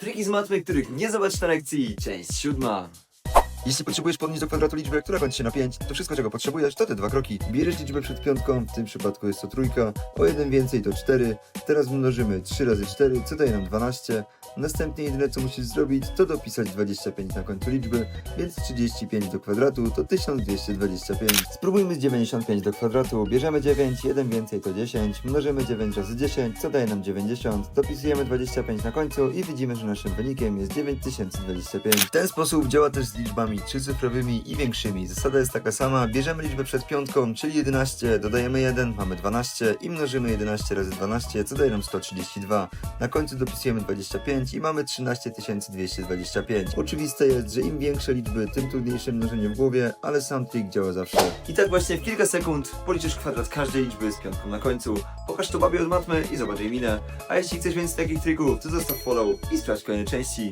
Triki z matmy, których nie zobacz na lekcji, część siódma. Jeśli potrzebujesz podnieść do kwadratu liczbę, która kończy się na 5, to wszystko czego potrzebujesz to te dwa kroki. Bierzesz liczbę przed piątką, w tym przypadku jest to trójka, o jeden więcej to 4, teraz mnożymy 3 razy 4, co daje nam 12. Następnie jedyne co musisz zrobić to dopisać 25 na końcu liczby, więc 35 do kwadratu to 1225. Spróbujmy z 95 do kwadratu, bierzemy 9, 1 więcej to 10, mnożymy 9 razy 10, co daje nam 90, dopisujemy 25 na końcu i widzimy, że naszym wynikiem jest 9025. W ten sposób działa też z liczbami trzycyfrowymi i większymi. Zasada jest taka sama, bierzemy liczbę przed piątką, czyli 11, dodajemy 1, mamy 12 i mnożymy 11 razy 12, co daje nam 132. Na końcu dopisujemy 25 i mamy 13225. Oczywiste jest, że im większe liczby, tym trudniejsze mnożenie w głowie, ale sam trik działa zawsze. I tak właśnie w kilka sekund policzysz kwadrat każdej liczby z piątką na końcu. Pokaż to babie od matmy i zobacz jej minę. A jeśli chcesz więcej takich trików, to zostaw follow i sprawdź kolejne części.